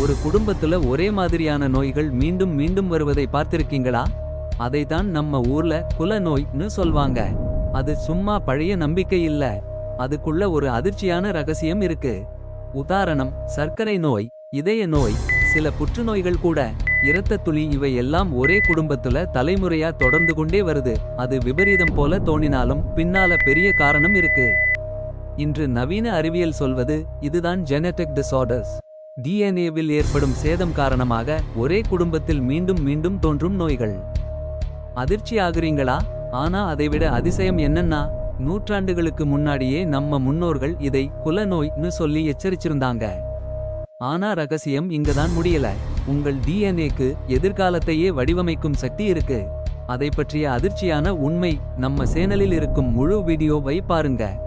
ஒரு குடும்பத்துல ஒரே மாதிரியான நோய்கள் மீண்டும் மீண்டும் வருவதை பார்த்திருக்கீங்களா? அதைதான் நம்ம ஊர்ல குல நோய்னு சொல்வாங்க. அது சும்மா பழைய நம்பிக்கை இல்ல. அதுக்குள்ள ஒரு அதிர்ச்சியான ரகசியம் இருக்கு. உதாரணம் சர்க்கரை நோய் இதய நோய் சில புற்றுநோய்கள் கூட. இரத்த துளி இவை எல்லாம் ஒரே குடும்பத்துல தலைமுறையா தொடர்ந்து கொண்டே வருது. அது விபரீதம் போல தோணினாலும் பின்னால பெரிய காரணம் இருக்கு. இன்று நவீன அறிவியல் சொல்வது இதுதான் ஜெனட்டிக் டிசார்டர்ஸ் டிஎன்ஏவில் ஏற்படும் சேதம் காரணமாக ஒரே குடும்பத்தில் மீண்டும் மீண்டும் தோன்றும் நோய்கள். அதிர்ச்சி ஆகுறீங்களா? ஆனா அதைவிட அதிசயம் என்னன்னா நூற்றாண்டுகளுக்கு முன்னாடியே நம்ம முன்னோர்கள் இதை குல நோய்னு சொல்லி எச்சரிச்சிருந்தாங்க. ஆனா ரகசியம் இங்கதான் முடியல. உங்கள் டிஎன்ஏக்கு எதிர்காலத்தையே வடிவமைக்கும் சக்தி இருக்கு. அதை பற்றிய அதிர்ச்சியான உண்மை நம்ம சேனலில் இருக்கும் முழு வீடியோவை பாருங்க.